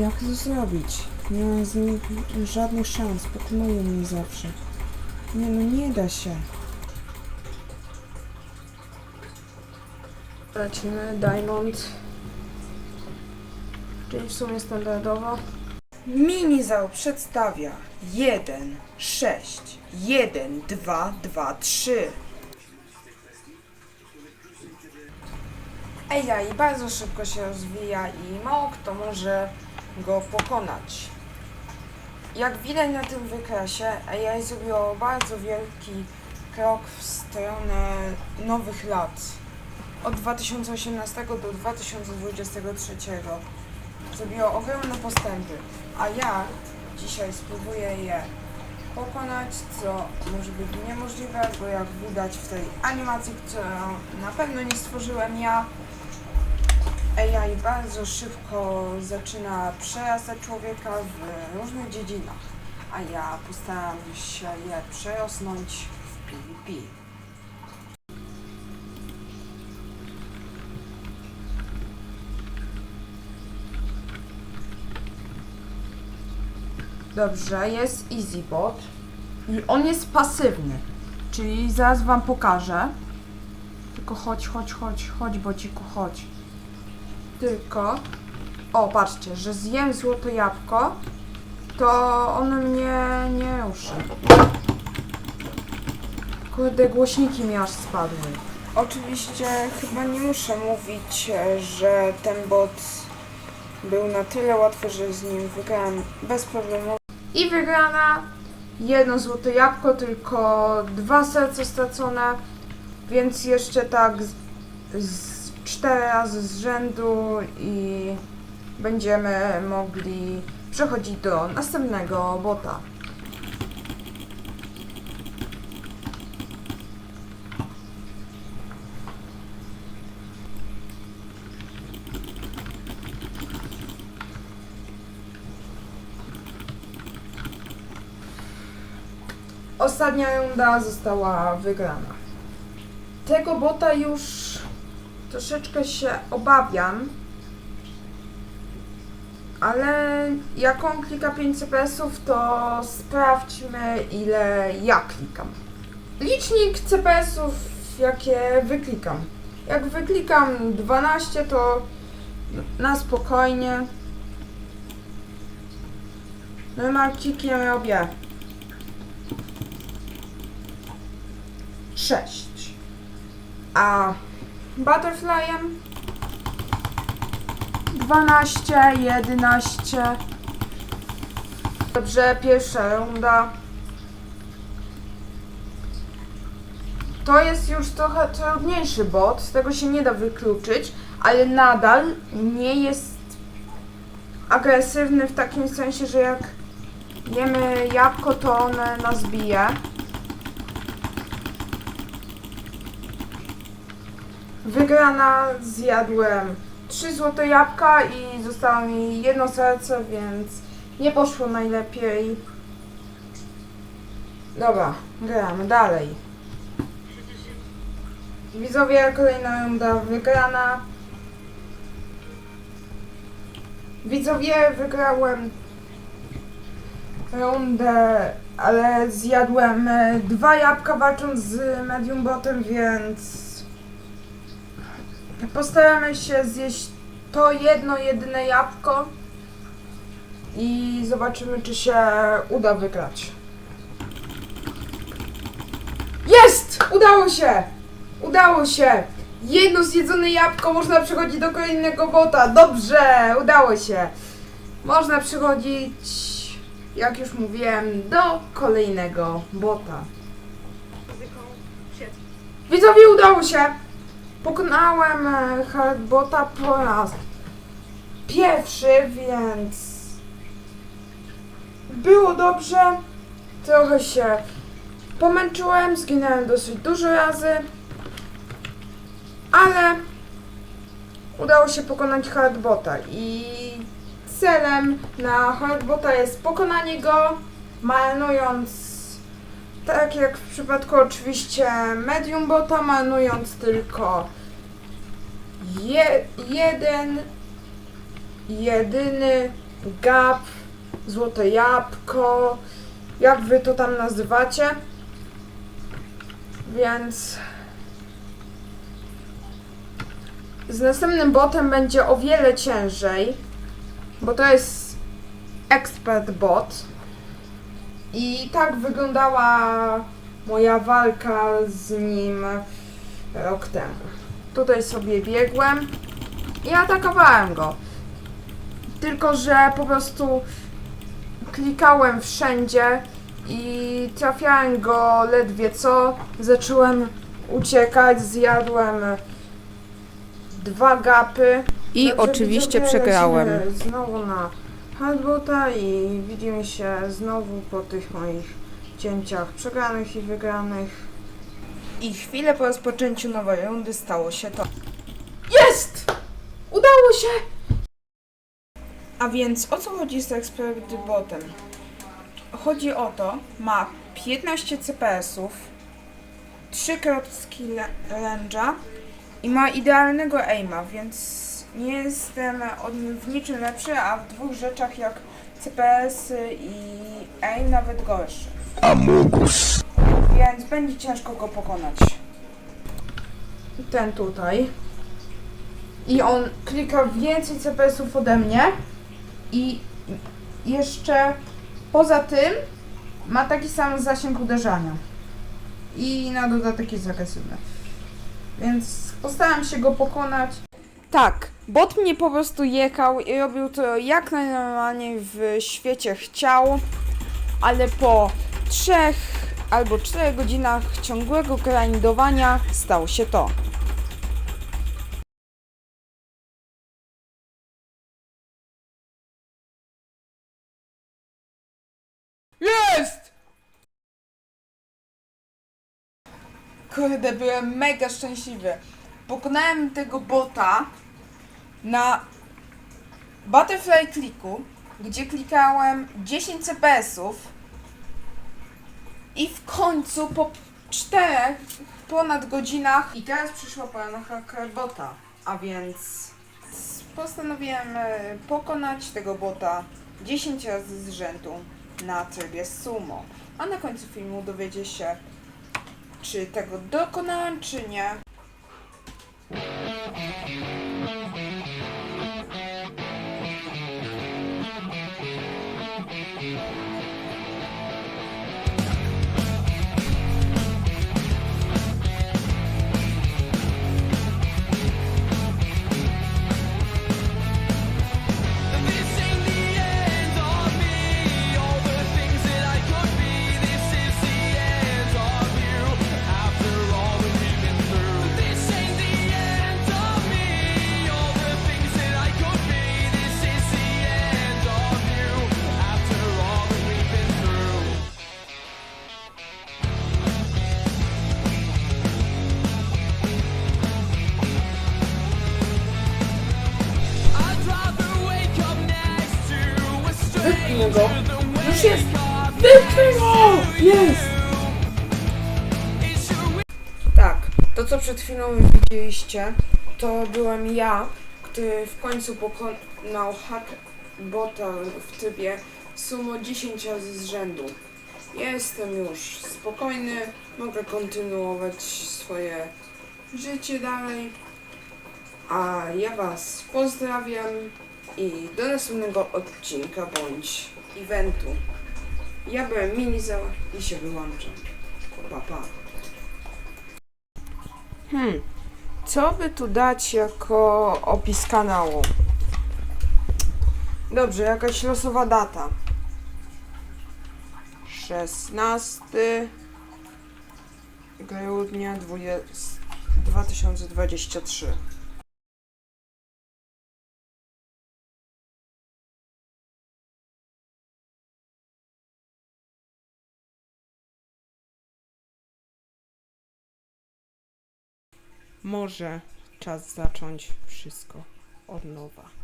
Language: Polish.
Jak to zrobić? Nie mam z nim żadnych szans, pokonują mnie zawsze. Nie no, nie da się. Lecimy Diamond. Czyli w sumie standardowo. Minizał przedstawia 1, 6, 1, 2, 2, 3. AI bardzo szybko się rozwija i mało kto może go pokonać. Jak widać na tym wykresie, AI zrobiło bardzo wielki krok w stronę nowych lat. Od 2018 do 2023 zrobiło ogromne postępy, a ja dzisiaj spróbuję je pokonać, co może być niemożliwe, bo jak widać w tej animacji, którą na pewno nie stworzyłem ja, AI bardzo szybko zaczyna przerastać człowieka w różnych dziedzinach, a ja postaram się je przerosnąć w PvP. Dobrze, jest EasyBot i on jest pasywny, czyli zaraz wam pokażę. Tylko chodź, chodź, chodź, chodź bociku, chodź. Tylko, o patrzcie, że zjem złote jabłko, to on mnie nie ruszy. Kurde, głośniki mi aż spadły. Oczywiście chyba nie muszę mówić, że ten bot był na tyle łatwy, że z nim wygrałam bez problemu. I wygrana jedno złote jabłko, tylko dwa serca stracone, więc jeszcze tak z, z cztery razy z rzędu i będziemy mogli przechodzić do następnego bota. Ostatnia runda została wygrana. Tego bota już troszeczkę się obawiam, ale jak on klika 5 CPS-ów, to sprawdźmy ile ja klikam. Licznik CPS-ów, jakie wyklikam. Jak wyklikam 12, to na spokojnie. No i marcikiem robię 6. A butterflyem 12, 11. Dobrze, pierwsza runda. To jest już trochę trudniejszy bot, z tego się nie da wykluczyć, ale nadal nie jest agresywny w takim sensie, że jak jemy jabłko, to on nas bije. Wygrana zjadłem trzy złote jabłka i zostało mi jedno serce, więc nie poszło najlepiej. Dobra, gramy dalej. Widzowie, kolejna runda wygrana. Widzowie, wygrałem rundę, ale zjadłem e, dwa jabłka walcząc z medium botem, więc Postaramy się zjeść to jedno, jedyne jabłko i zobaczymy, czy się uda wygrać. Jest! Udało się! Udało się! Jedno zjedzone jabłko, można przechodzić do kolejnego bota. Dobrze! Udało się! Można przechodzić, jak już mówiłem, do kolejnego bota. Widzowie, udało się! Pokonałem e, Hardbota po raz pierwszy, więc było dobrze. Trochę się pomęczyłem, zginąłem dosyć dużo razy, ale udało się pokonać Hardbota i celem na Hardbota jest pokonanie go, marnując tak jak w przypadku oczywiście medium bota, marnując tylko je, jeden, jedyny gap, złote jabłko, jak wy to tam nazywacie. Więc z następnym botem będzie o wiele ciężej, bo to jest expert bot. I tak wyglądała moja walka z nim rok temu. Tutaj sobie biegłem i atakowałem go. Tylko, że po prostu klikałem wszędzie i trafiałem go ledwie co. Zacząłem uciekać, zjadłem dwa gapy. I Dobrze, oczywiście widzowie, przegrałem. lecimy Znowu na hardbota i widzimy się znowu po tych moich cięciach przegranych i wygranych. I chwilę po rozpoczęciu nowej rundy stało się to. Jest! Udało się! A więc o co chodzi z Expert Botem? Chodzi o to, ma 15 CPS-ów, 3 kropski range'a i ma idealnego aima, więc nie jestem od, w niczym lepszy, a w dwóch rzeczach jak CPS i aim nawet gorszy. Amogus. Więc będzie ciężko go pokonać. Ten tutaj. I on klika więcej CPS-ów ode mnie. I jeszcze poza tym ma taki sam zasięg uderzania. I na dodatek jest agresywny. Więc postaram się go pokonać. Tak, bot mnie po prostu jekał i robił to jak najnormalniej w świecie chciał, ale po trzech albo czterech godzinach ciągłego grindowania stało się to. Jest! Kurde, byłem mega szczęśliwy. Pokonałem tego bota na Butterfly Clicku, gdzie klikałem 10 CPS-ów i w końcu po czterech ponad godzinach i teraz przyszła pora na hackerbota, a więc postanowiłem e, pokonać tego bota 10 razy z rzędu na trybie sumo. A na końcu filmu dowiecie się, czy tego dokonałem, czy nie. Już jest! go! Jest! Tak, to co przed chwilą widzieliście, to byłem ja, który w końcu pokonał hack bota w trybie sumo 10 razy z rzędu. Jestem już spokojny, mogę kontynuować swoje życie dalej. A ja Was pozdrawiam i do następnego odcinka bądź eventu. Ja byłem Miniza i się wyłączam. Pa, pa. Hmm, co by tu dać jako opis kanału? Dobrze, jakaś losowa data. 16 grudnia 20, 2023. Może czas zacząć wszystko od nowa.